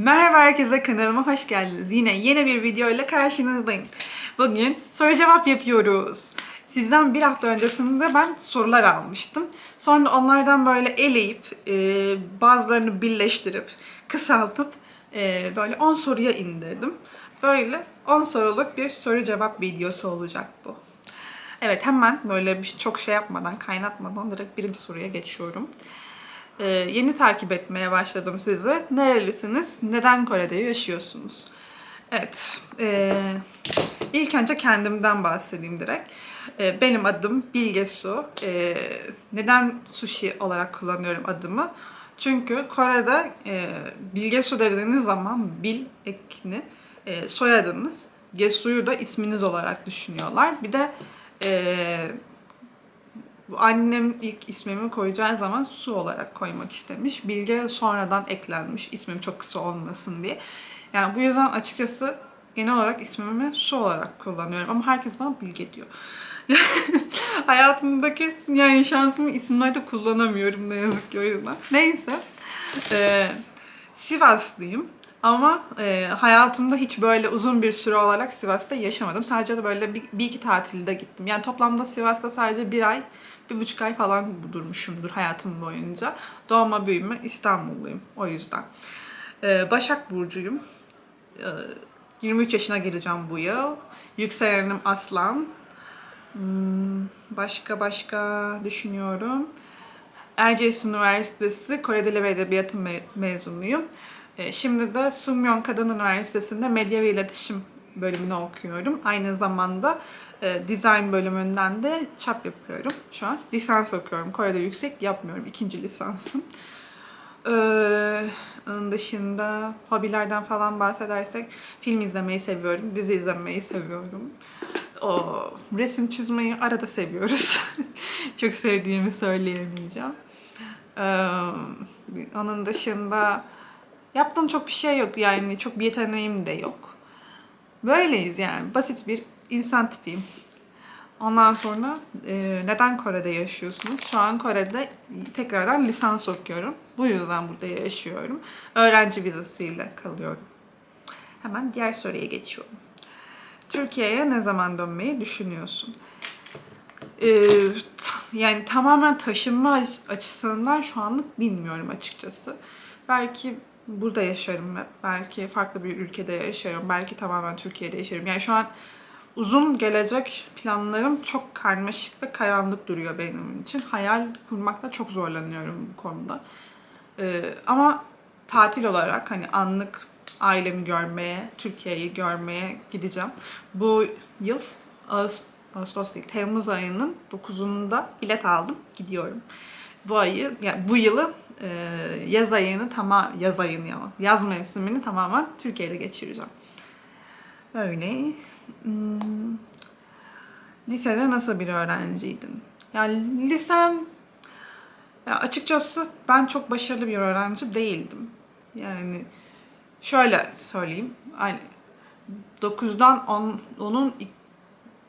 Merhaba herkese kanalıma hoş geldiniz. Yine yeni bir video ile karşınızdayım. Bugün soru cevap yapıyoruz. Sizden bir hafta öncesinde ben sorular almıştım. Sonra onlardan böyle eleyip e, bazılarını birleştirip kısaltıp e, böyle 10 soruya indirdim. Böyle 10 soruluk bir soru cevap videosu olacak bu. Evet hemen böyle bir çok şey yapmadan, kaynatmadan direkt birinci soruya geçiyorum. Ee, yeni takip etmeye başladım sizi. Nerelisiniz? Neden Kore'de yaşıyorsunuz? Evet. ee, ilk önce kendimden bahsedeyim direkt. Ee, benim adım Bilge Su. Ee, neden sushi olarak kullanıyorum adımı? Çünkü Kore'de e, Bilge Su dediğiniz zaman Bil ekini e, soyadınız. Gesu'yu da isminiz olarak düşünüyorlar. Bir de e, annem ilk ismimi koyacağı zaman su olarak koymak istemiş. Bilge sonradan eklenmiş ismim çok kısa olmasın diye. Yani bu yüzden açıkçası genel olarak ismimi su olarak kullanıyorum ama herkes bana Bilge diyor. Hayatımdaki yani şansımı isimlerde kullanamıyorum ne yazık ki o yüzden. Neyse. Ee, Sivaslıyım. Ama e, hayatımda hiç böyle uzun bir süre olarak Sivas'ta yaşamadım. Sadece de böyle bir, bir iki tatilde gittim. Yani toplamda Sivas'ta sadece bir ay, bir buçuk ay falan durmuşumdur hayatım boyunca. Doğma büyüme İstanbulluyum o yüzden. Ee, Başak Burcu'yum. Ee, 23 yaşına geleceğim bu yıl. Yükselenim Aslan. Hmm, başka başka düşünüyorum. Erciyes Üniversitesi Kore Dili ve Edebiyatı me- mezunuyum. Ee, Şimdi de Sumyon Kadın Üniversitesi'nde Medya ve İletişim bölümünü okuyorum. Aynı zamanda e, bölümünden de çap yapıyorum şu an. Lisans okuyorum. Kore'de yüksek yapmıyorum. İkinci lisansım. Ee, onun dışında hobilerden falan bahsedersek film izlemeyi seviyorum, dizi izlemeyi seviyorum. O resim çizmeyi arada seviyoruz. Çok sevdiğimi söyleyemeyeceğim. Ee, onun dışında yaptığım çok bir şey yok yani çok bir yeteneğim de yok. Böyleyiz yani basit bir insan tipiyim. Ondan sonra e, neden Kore'de yaşıyorsunuz? Şu an Kore'de tekrardan lisans okuyorum. Bu yüzden burada yaşıyorum. Öğrenci vizesiyle kalıyorum. Hemen diğer soruya geçiyorum. Türkiye'ye ne zaman dönmeyi düşünüyorsun? Ee, yani tamamen taşınma aç- açısından şu anlık bilmiyorum açıkçası. Belki burada yaşarım, belki farklı bir ülkede yaşarım, belki tamamen Türkiye'de yaşarım. Yani şu an uzun gelecek planlarım çok karmaşık ve karanlık duruyor benim için. Hayal kurmakta çok zorlanıyorum bu konuda. Ee, ama tatil olarak hani anlık ailemi görmeye, Türkiye'yi görmeye gideceğim. Bu yıl Ağustos, Ağustos değil, Temmuz ayının 9'unda bilet aldım. Gidiyorum. Bu ayı, yani bu yılı e, yaz ayını tamam yaz ayını ya yaz mevsimini tamamen Türkiye'de geçireceğim. Böyle. Hmm. Lisede nasıl bir öğrenciydin? Yani lisem ya açıkçası ben çok başarılı bir öğrenci değildim. Yani şöyle söyleyeyim. Hani 9'dan 10, onun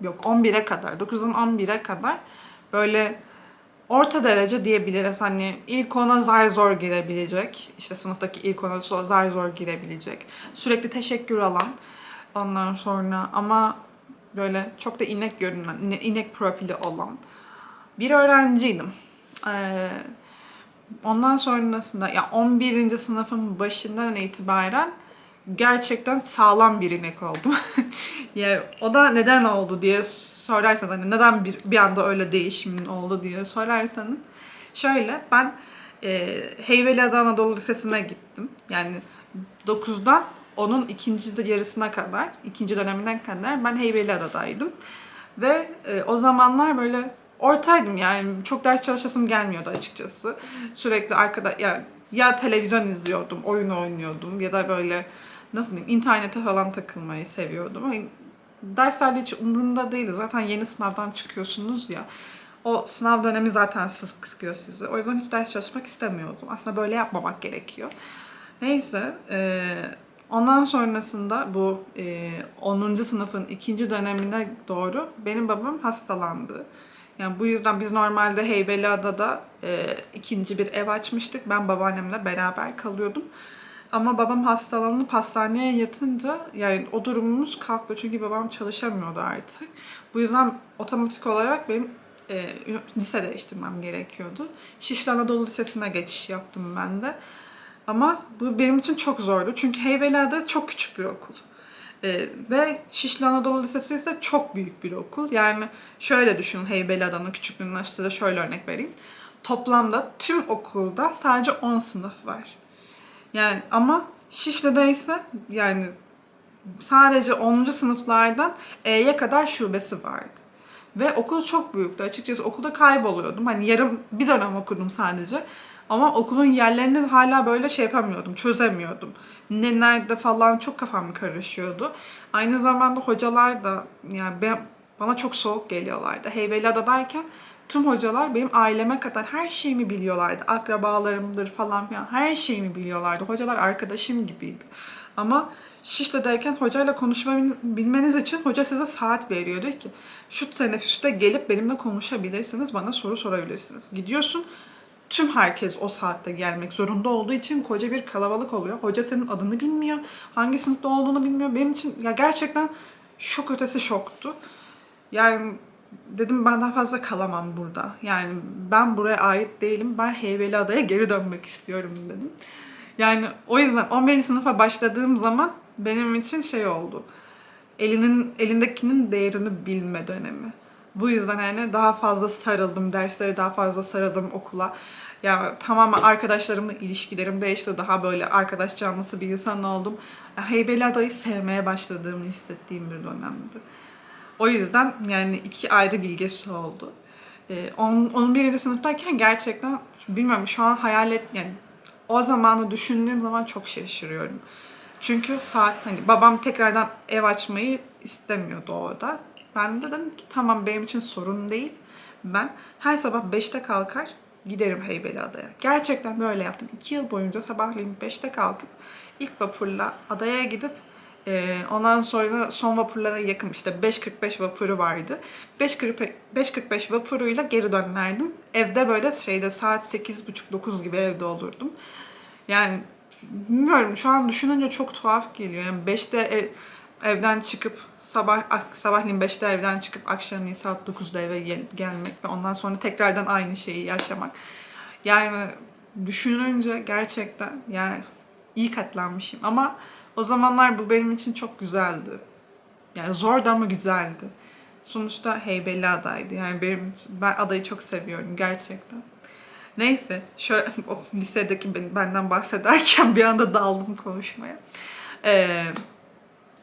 yok 11'e kadar, 9'dan 11'e kadar böyle orta derece diyebiliriz. Hani ilk ona zar zor girebilecek, işte sınıftaki ilk ona zar zor girebilecek, sürekli teşekkür alan, ondan sonra ama böyle çok da inek görünen, ine- inek profili olan bir öğrenciydim. Ee, ondan sonrasında ya 11. sınıfın başından itibaren gerçekten sağlam bir inek oldum. ya o da neden oldu diye sorarsanız hani neden bir, bir anda öyle değişimin oldu diye sorarsanız şöyle ben e, Heybeliada Anadolu Lisesi'ne gittim. Yani 9'dan onun ikinci yarısına kadar, ikinci döneminden kadar ben Heybeliada'daydım. Ve e, o zamanlar böyle ortaydım yani çok ders çalışasım gelmiyordu açıkçası. Sürekli arkada ya ya televizyon izliyordum, oyun oynuyordum ya da böyle nasıl diyeyim internete falan takılmayı seviyordum. Hani dersler hiç umurumda değildi. Zaten yeni sınavdan çıkıyorsunuz ya. O sınav dönemi zaten sık sıkıyor sizi. O yüzden hiç ders çalışmak istemiyordum. Aslında böyle yapmamak gerekiyor. Neyse. eee, ondan sonrasında bu eee 10. sınıfın ikinci dönemine doğru benim babam hastalandı. Yani bu yüzden biz normalde Heybeliada'da eee ikinci bir ev açmıştık. Ben babaannemle beraber kalıyordum. Ama babam hastalanıp hastaneye yatınca yani o durumumuz kalktı. Çünkü babam çalışamıyordu artık. Bu yüzden otomatik olarak benim e, lise değiştirmem gerekiyordu. Şişli Anadolu Lisesi'ne geçiş yaptım ben de. Ama bu benim için çok zordu. Çünkü Heybeliada çok küçük bir okul. Ee, ve Şişli Anadolu Lisesi ise çok büyük bir okul. Yani şöyle düşünün Heybeliada'nın küçüklüğünü açtığında şöyle örnek vereyim. Toplamda tüm okulda sadece 10 sınıf var. Yani ama Şişli'de ise yani sadece 10. sınıflardan E'ye kadar şubesi vardı. Ve okul çok büyüktü. Açıkçası okulda kayboluyordum. Hani yarım bir dönem okudum sadece. Ama okulun yerlerini hala böyle şey yapamıyordum, çözemiyordum. Ne nerede falan çok kafam karışıyordu. Aynı zamanda hocalar da yani ben, bana çok soğuk geliyorlardı. Heybeliada'dayken tüm hocalar benim aileme kadar her şeyimi biliyorlardı. Akrabalarımdır falan filan her şeyimi biliyorlardı. Hocalar arkadaşım gibiydi. Ama Şişli'deyken hocayla konuşabilmeniz için hoca size saat veriyor. Ki şu teneffüste gelip benimle konuşabilirsiniz, bana soru sorabilirsiniz. Gidiyorsun tüm herkes o saatte gelmek zorunda olduğu için koca bir kalabalık oluyor. Hoca senin adını bilmiyor, hangi sınıfta olduğunu bilmiyor. Benim için ya gerçekten şok ötesi şoktu. Yani dedim ben daha fazla kalamam burada. Yani ben buraya ait değilim. Ben Heybeliada'ya geri dönmek istiyorum dedim. Yani o yüzden 11. sınıfa başladığım zaman benim için şey oldu. Elinin elindekinin değerini bilme dönemi. Bu yüzden yani daha fazla sarıldım, derslere daha fazla sarıldım okula. Ya tamamen arkadaşlarımla ilişkilerim değişti. Daha böyle arkadaş canlısı bir insan oldum. Heybeliada'yı sevmeye başladığımı hissettiğim bir dönemdi. O yüzden yani iki ayrı bilgisi oldu. Ee, 11. sınıftayken gerçekten bilmiyorum şu an hayal et yani o zamanı düşündüğüm zaman çok şaşırıyorum. Çünkü saat hani babam tekrardan ev açmayı istemiyordu orada. Ben de dedim ki tamam benim için sorun değil. Ben her sabah 5'te kalkar giderim Heybeliada'ya. Gerçekten böyle yaptım. 2 yıl boyunca sabahleyin 5'te kalkıp ilk vapurla adaya gidip e, ondan sonra son vapurlara yakın işte 5.45 vapuru vardı. 5.45 5.45 vapuruyla geri dönerdim. Evde böyle şeyde saat 8.30-9 gibi evde olurdum. Yani bilmiyorum şu an düşününce çok tuhaf geliyor. Yani 5'te ev, evden çıkıp sabah sabahleyin 5'te evden çıkıp akşamleyin saat 9'da eve gel- gelmek ve ondan sonra tekrardan aynı şeyi yaşamak. Yani düşününce gerçekten yani iyi katlanmışım ama o zamanlar bu benim için çok güzeldi. Yani zordu ama güzeldi. Sonuçta Heybeliada'ydı. Yani benim ben adayı çok seviyorum gerçekten. Neyse, şöyle o lisedeki ben- benden bahsederken bir anda daldım konuşmaya. Ee,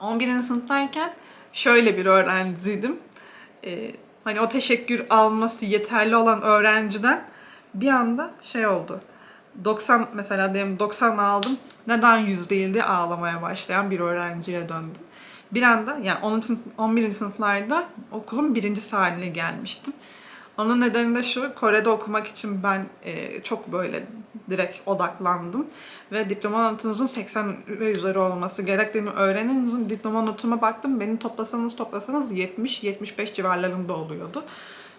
11. sınıftayken şöyle bir öğrenciydim. Ee, hani o teşekkür alması yeterli olan öğrenciden bir anda şey oldu. 90 mesela diyelim 90 aldım. Neden 100 değil diye ağlamaya başlayan bir öğrenciye döndüm. Bir anda yani 10. sınıf, 11. sınıflarda okulun birincisi haline gelmiştim. Onun nedeni de şu, Kore'de okumak için ben e, çok böyle direkt odaklandım. Ve diploma notunuzun 80 ve üzeri olması gerektiğini öğrenince diploma notuma baktım. Beni toplasanız toplasanız 70-75 civarlarında oluyordu.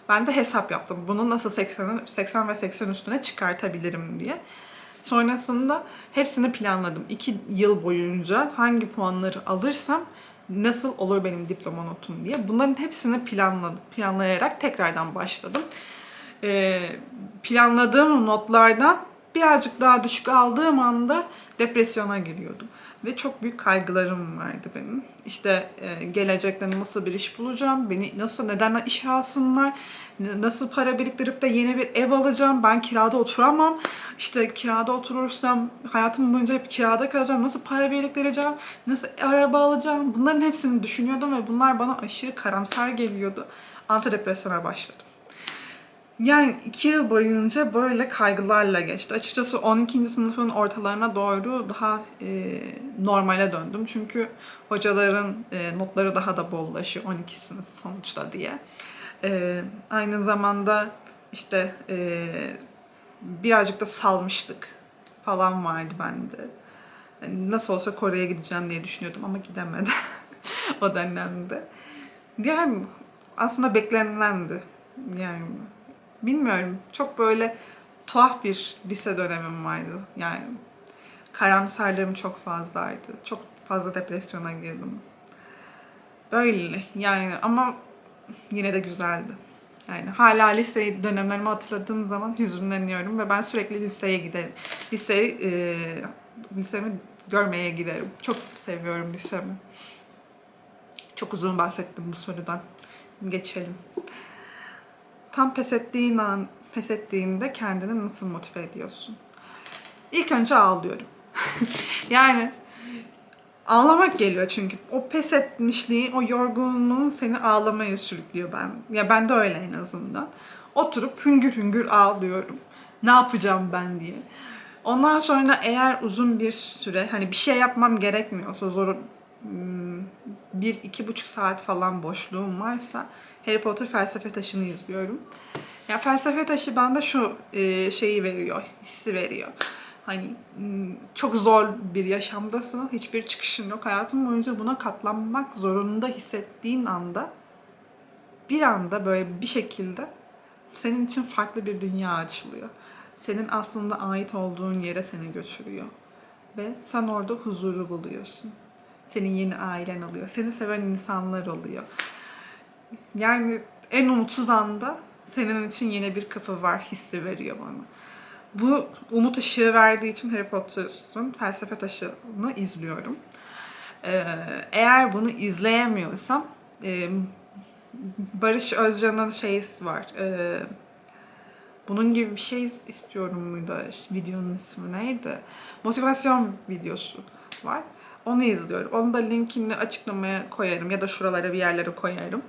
Ben de hesap yaptım. Bunu nasıl 80, 80 ve 80 üstüne çıkartabilirim diye. Sonrasında hepsini planladım. İki yıl boyunca hangi puanları alırsam nasıl olur benim diploma notum diye. Bunların hepsini planladım. Planlayarak tekrardan başladım. Ee, planladığım notlardan birazcık daha düşük aldığım anda depresyona giriyordum. Ve çok büyük kaygılarım vardı benim. İşte e, gelecekte nasıl bir iş bulacağım, beni nasıl, neden işe alsınlar, nasıl para biriktirip de yeni bir ev alacağım, ben kirada oturamam. İşte kirada oturursam hayatım boyunca hep kirada kalacağım, nasıl para biriktireceğim, nasıl araba alacağım. Bunların hepsini düşünüyordum ve bunlar bana aşırı karamsar geliyordu. Antidepresyona başladım. Yani iki yıl boyunca böyle kaygılarla geçti. Açıkçası 12. sınıfın ortalarına doğru daha e, normale döndüm. Çünkü hocaların e, notları daha da bollaşıyor 12 sınıf sonuçta diye. E, aynı zamanda işte e, birazcık da salmışlık falan vardı bende. Yani nasıl olsa Kore'ye gideceğim diye düşünüyordum ama gidemedim o dönemde. Yani aslında beklenilendi. Yani bilmiyorum. Çok böyle tuhaf bir lise dönemim vardı. Yani Karamsarlığım çok fazlaydı. Çok fazla depresyona girdim. Böyle yani ama yine de güzeldi. Yani hala lise dönemlerimi hatırladığım zaman hüzünleniyorum ve ben sürekli liseye giderim. Liseyi, e, lisemi görmeye giderim. Çok seviyorum lisemi. Çok uzun bahsettim bu sorudan. Geçelim. Tam pes ettiğin an, pes ettiğinde kendini nasıl motive ediyorsun? İlk önce ağlıyorum. yani ağlamak geliyor çünkü. O pes etmişliği, o yorgunluğun seni ağlamaya sürüklüyor ben. Ya ben de öyle en azından. Oturup hüngür hüngür ağlıyorum. Ne yapacağım ben diye. Ondan sonra eğer uzun bir süre hani bir şey yapmam gerekmiyorsa zor bir iki buçuk saat falan boşluğum varsa Harry Potter felsefe taşını izliyorum. Ya felsefe taşı bende şu e, şeyi veriyor, hissi veriyor. Hani çok zor bir yaşamdasın, hiçbir çıkışın yok. Hayatın boyunca buna katlanmak zorunda hissettiğin anda bir anda böyle bir şekilde senin için farklı bir dünya açılıyor. Senin aslında ait olduğun yere seni götürüyor. Ve sen orada huzuru buluyorsun. Senin yeni ailen oluyor. Seni seven insanlar oluyor. Yani en umutsuz anda senin için yeni bir kapı var hissi veriyor bana. Bu umut ışığı verdiği için Harry Potter'ın felsefe taşını izliyorum. Ee, eğer bunu izleyemiyorsam e, Barış Özcan'ın şeysi var. E, bunun gibi bir şey istiyorum muydu? Videonun ismi neydi? Motivasyon videosu var. Onu izliyorum. Onu da linkini açıklamaya koyarım ya da şuralara bir yerlere koyarım.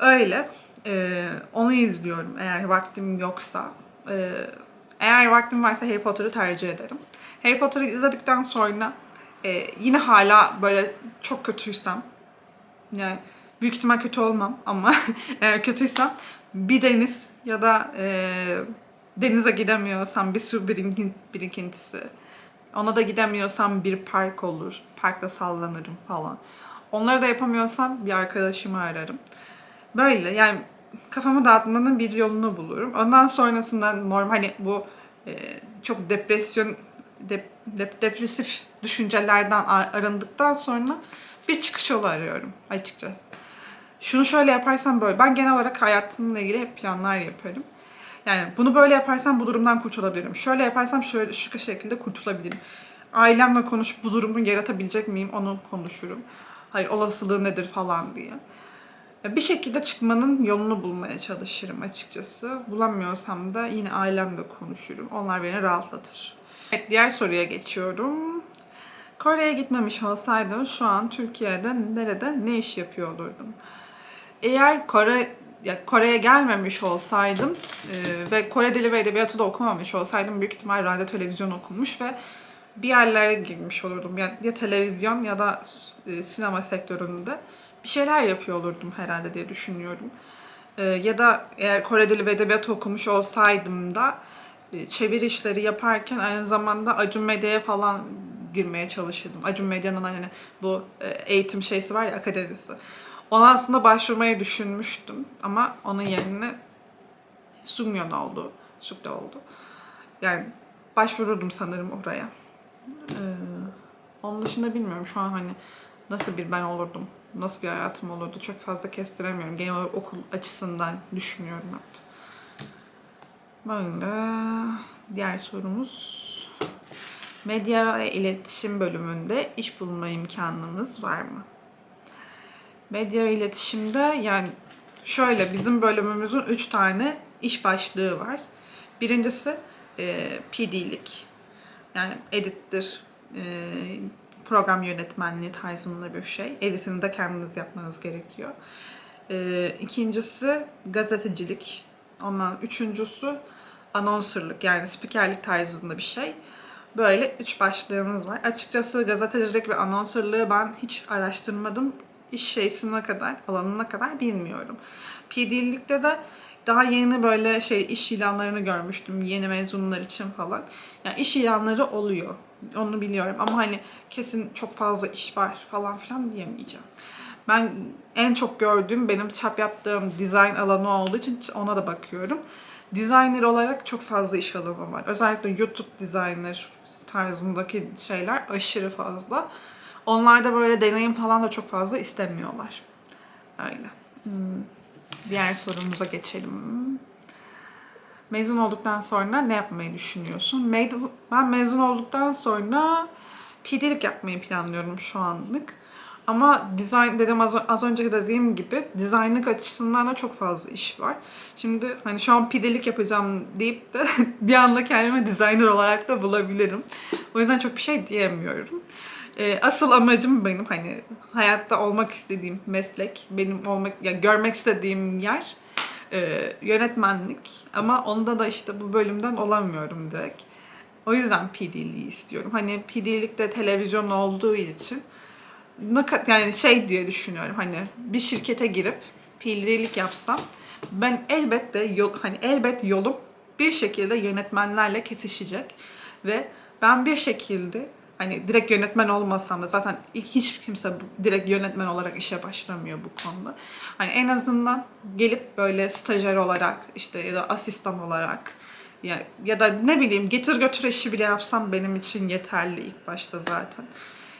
Öyle. Ee, onu izliyorum eğer vaktim yoksa. Ee, eğer vaktim varsa Harry Potter'ı tercih ederim. Harry Potter'ı izledikten sonra e, yine hala böyle çok kötüysem yani büyük ihtimal kötü olmam ama eğer kötüysem bir deniz ya da e, denize gidemiyorsam bir su birikin- birikintisi ona da gidemiyorsam bir park olur. Parkta sallanırım falan. Onları da yapamıyorsam bir arkadaşımı ararım. Böyle yani kafamı dağıtmanın bir yolunu bulurum. Ondan sonrasında normal hani bu e, çok depresyon dep- dep- depresif düşüncelerden arındıktan sonra bir çıkış yolu arıyorum açıkçası. Şunu şöyle yaparsam böyle. Ben genel olarak hayatımla ilgili hep planlar yaparım. Yani bunu böyle yaparsam bu durumdan kurtulabilirim. Şöyle yaparsam şöyle şu şekilde kurtulabilirim. Ailemle konuşup bu durumu yaratabilecek miyim onu konuşurum. Hayır olasılığı nedir falan diye. Bir şekilde çıkmanın yolunu bulmaya çalışırım açıkçası. Bulamıyorsam da yine ailemle konuşurum. Onlar beni rahatlatır. Evet, diğer soruya geçiyorum. Kore'ye gitmemiş olsaydın şu an Türkiye'de nerede ne iş yapıyor olurdun? Eğer Kore ya Kore'ye gelmemiş olsaydım e, ve Kore dili ve edebiyatı da okumamış olsaydım büyük ihtimal radyo televizyon okumuş ve bir yerlere girmiş olurdum. Ya, ya televizyon ya da e, sinema sektöründe bir şeyler yapıyor olurdum herhalde diye düşünüyorum. E, ya da eğer Kore dili ve edebiyatı okumuş olsaydım da e, işleri yaparken aynı zamanda Acun Medya'ya falan girmeye çalışırdım. Acun Medya'nın hani bu e, eğitim şeysi var ya akademisi. Ona aslında başvurmayı düşünmüştüm ama onun yerine Sungyeon oldu. Sukda oldu. Yani başvururdum sanırım oraya. Ee, onun dışında bilmiyorum şu an hani nasıl bir ben olurdum. Nasıl bir hayatım olurdu çok fazla kestiremiyorum. Genel okul açısından düşünüyorum hep. Böyle. Diğer sorumuz. Medya ve iletişim bölümünde iş bulma imkanımız var mı? Medya ve iletişimde yani şöyle bizim bölümümüzün 3 tane iş başlığı var. Birincisi e, PD'lik. Yani edittir, e, program yönetmenliği tarzında bir şey. Editini de kendiniz yapmanız gerekiyor. E, ikincisi gazetecilik. Ondan üçüncüsü anonsörlük yani spikerlik tarzında bir şey. Böyle üç başlığımız var. Açıkçası gazetecilik ve anonsörlüğü ben hiç araştırmadım. İş şeysine kadar, alanına kadar bilmiyorum. PD'likte de daha yeni böyle şey iş ilanlarını görmüştüm yeni mezunlar için falan. Yani iş ilanları oluyor. Onu biliyorum ama hani kesin çok fazla iş var falan filan diyemeyeceğim. Ben en çok gördüğüm benim çap yaptığım design alanı olduğu için ona da bakıyorum. Designer olarak çok fazla iş alanı var. Özellikle YouTube designer, tarzındaki şeyler aşırı fazla. Onlarda böyle deneyim falan da çok fazla istemiyorlar. Öyle. Hmm. Diğer sorumuza geçelim. Mezun olduktan sonra ne yapmayı düşünüyorsun? Ben mezun olduktan sonra PD'lik yapmayı planlıyorum şu anlık. Ama design dedim az, az önce dediğim gibi dizaynlık açısından da çok fazla iş var. Şimdi hani şu an PD'lik yapacağım deyip de bir anda kendimi designer olarak da bulabilirim. O yüzden çok bir şey diyemiyorum. Ee, asıl amacım benim hani hayatta olmak istediğim meslek, benim olmak ya görmek istediğim yer e, yönetmenlik ama onda da işte bu bölümden olamıyorum direkt. O yüzden PD'liği istiyorum. Hani PD'likte televizyon olduğu için yani şey diye düşünüyorum hani bir şirkete girip PD'lik yapsam ben elbette yol, hani elbet yolum bir şekilde yönetmenlerle kesişecek ve ben bir şekilde hani direkt yönetmen olmasam da zaten hiç kimse direkt yönetmen olarak işe başlamıyor bu konuda. Hani en azından gelip böyle stajyer olarak işte ya da asistan olarak ya, ya da ne bileyim getir götür işi bile yapsam benim için yeterli ilk başta zaten.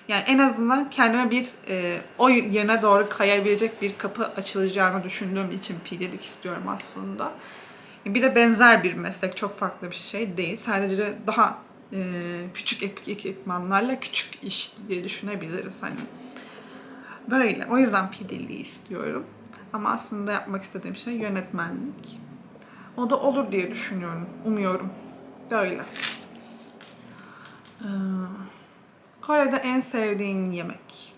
Yani en azından kendime bir e, o yöne doğru kayabilecek bir kapı açılacağını düşündüğüm için PD'lik istiyorum aslında. Bir de benzer bir meslek, çok farklı bir şey değil. Sadece daha küçük ep- ekipmanlarla küçük iş diye düşünebiliriz hani. Böyle. O yüzden PD'liği istiyorum. Ama aslında yapmak istediğim şey yönetmenlik. O da olur diye düşünüyorum. Umuyorum. Böyle. Ee, Kore'de en sevdiğin yemek.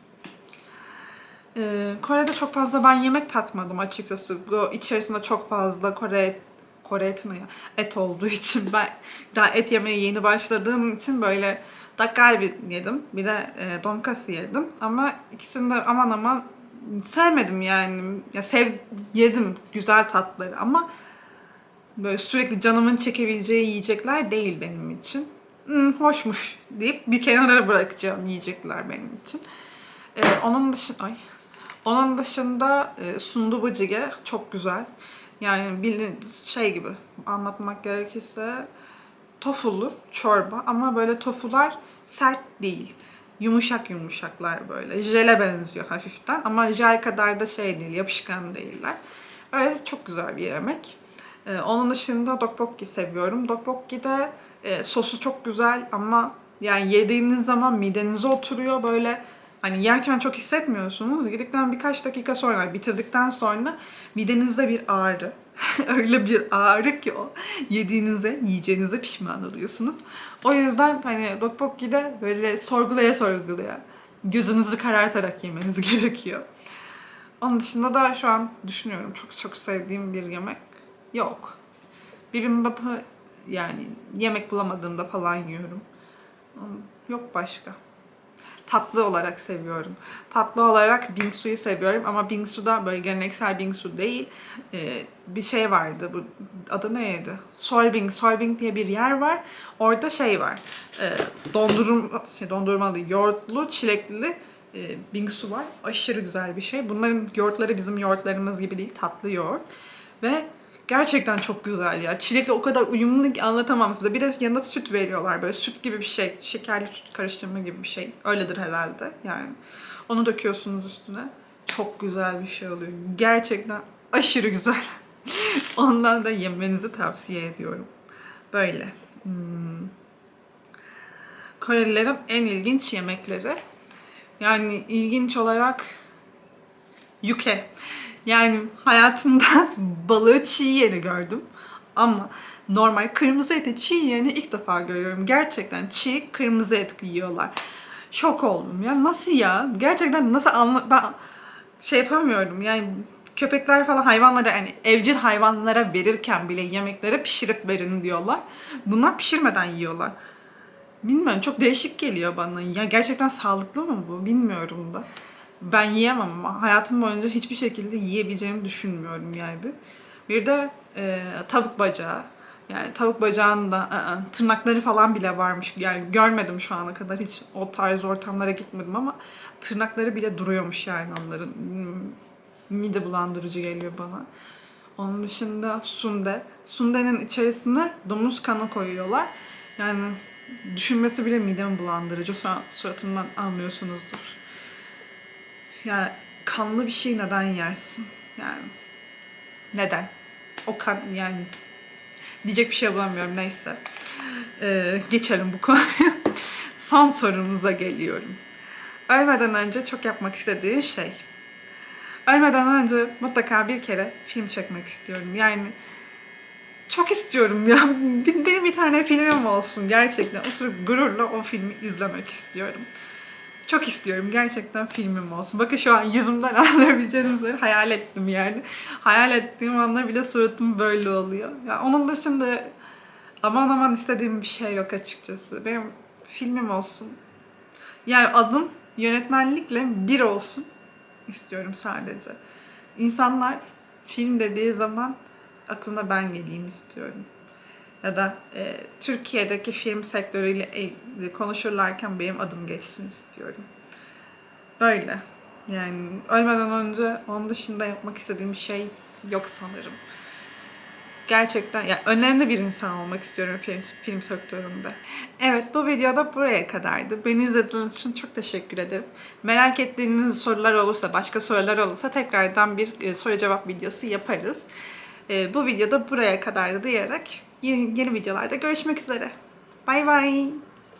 Ee, Kore'de çok fazla ben yemek tatmadım açıkçası. Bu içerisinde çok fazla Kore Kore ya? Et olduğu için ben daha et yemeye yeni başladığım için böyle dakgalbi yedim. Bir de e, donkasu yedim. Ama ikisini de aman aman sevmedim yani. Ya sev yedim güzel tatları ama böyle sürekli canımın çekebileceği yiyecekler değil benim için. Hmm, hoşmuş deyip bir kenara bırakacağım yiyecekler benim için. Ee, onun dışında ay onun dışında e, sundubu jjigae çok güzel. Yani bildiğin şey gibi anlatmak gerekirse tofulu çorba ama böyle tofular sert değil. Yumuşak yumuşaklar böyle. Jele benziyor hafiften ama jel kadar da şey değil, yapışkan değiller. Öyle çok güzel bir yemek. Ee, onun dışında dokbokki seviyorum. Dokbokki de e, sosu çok güzel ama yani yediğiniz zaman midenize oturuyor böyle hani yerken çok hissetmiyorsunuz. Yedikten birkaç dakika sonra, bitirdikten sonra midenizde bir ağrı. Öyle bir ağrı ki o. Yediğinize, yiyeceğinize pişman oluyorsunuz. O yüzden hani dokbokki'de böyle sorgulaya sorgulaya gözünüzü karartarak yemeniz gerekiyor. Onun dışında da şu an düşünüyorum çok çok sevdiğim bir yemek yok. Bibimbap'ı yani yemek bulamadığımda falan yiyorum. Yok başka. Tatlı olarak seviyorum. Tatlı olarak bingsu'yu seviyorum ama bingsu'da böyle geleneksel bingsu değil. Ee, bir şey vardı. Bu adı neydi? Solbing. Solbing diye bir yer var. Orada şey var. E, dondurum şey dondurmalı, yoğurtlu, çilekli e, bingsu var. Aşırı güzel bir şey. Bunların yoğurtları bizim yoğurtlarımız gibi değil. Tatlı yoğurt. Ve gerçekten çok güzel ya. Çilekle o kadar uyumlu ki anlatamam size. Bir de yanında süt veriyorlar. Böyle süt gibi bir şey. Şekerli süt karıştırma gibi bir şey. Öyledir herhalde yani. Onu döküyorsunuz üstüne. Çok güzel bir şey oluyor. Gerçekten aşırı güzel. Ondan da yemenizi tavsiye ediyorum. Böyle. Hmm. Korelilerin en ilginç yemekleri. Yani ilginç olarak yuke. Yani hayatımda balığı çiğ yeni gördüm. Ama normal kırmızı eti çiğ yeni ilk defa görüyorum. Gerçekten çiğ kırmızı et yiyorlar. Şok oldum ya. Nasıl ya? Gerçekten nasıl anla... Ben şey yapamıyorum yani köpekler falan hayvanlara yani evcil hayvanlara verirken bile yemeklere pişirip verin diyorlar. Bunlar pişirmeden yiyorlar. Bilmiyorum çok değişik geliyor bana. Ya gerçekten sağlıklı mı bu? Bilmiyorum da. Ben yiyemem ama hayatım boyunca hiçbir şekilde yiyebileceğimi düşünmüyorum yani. Bir de e, tavuk bacağı. Yani tavuk bacağında ı-ı, tırnakları falan bile varmış. Yani görmedim şu ana kadar hiç o tarz ortamlara gitmedim ama tırnakları bile duruyormuş yani onların. Hmm, Mide bulandırıcı geliyor bana. Onun dışında sunde. Sundenin içerisine domuz kanı koyuyorlar. Yani düşünmesi bile midemi bulandırıcı. Suratımdan anlıyorsunuzdur. Yani kanlı bir şey neden yersin? Yani neden? O kan yani diyecek bir şey bulamıyorum neyse. Ee, geçelim bu konuya. Son sorumuza geliyorum. Ölmeden önce çok yapmak istediğin şey. Ölmeden önce mutlaka bir kere film çekmek istiyorum. Yani çok istiyorum ya. Benim bir tane filmim olsun gerçekten. Oturup gururla o filmi izlemek istiyorum. Çok istiyorum gerçekten filmim olsun. Bakın şu an yüzümden anlayabileceğiniz üzere hayal ettim yani. Hayal ettiğim anda bile suratım böyle oluyor. Ya onun dışında aman aman istediğim bir şey yok açıkçası. Benim filmim olsun. Yani adım yönetmenlikle bir olsun istiyorum sadece. İnsanlar film dediği zaman aklına ben geleyim istiyorum. Ya da e, Türkiye'deki film sektörüyle ilgili konuşurlarken benim adım geçsin istiyorum. Böyle. Yani ölmeden önce onun dışında yapmak istediğim bir şey yok sanırım. Gerçekten ya önemli bir insan olmak istiyorum film, film sektöründe. Evet bu videoda buraya kadardı. Beni izlediğiniz için çok teşekkür ederim. Merak ettiğiniz sorular olursa, başka sorular olursa tekrardan bir e, soru cevap videosu yaparız. E, bu videoda buraya kadardı diyerek yeni videolarda görüşmek üzere. Bay bay.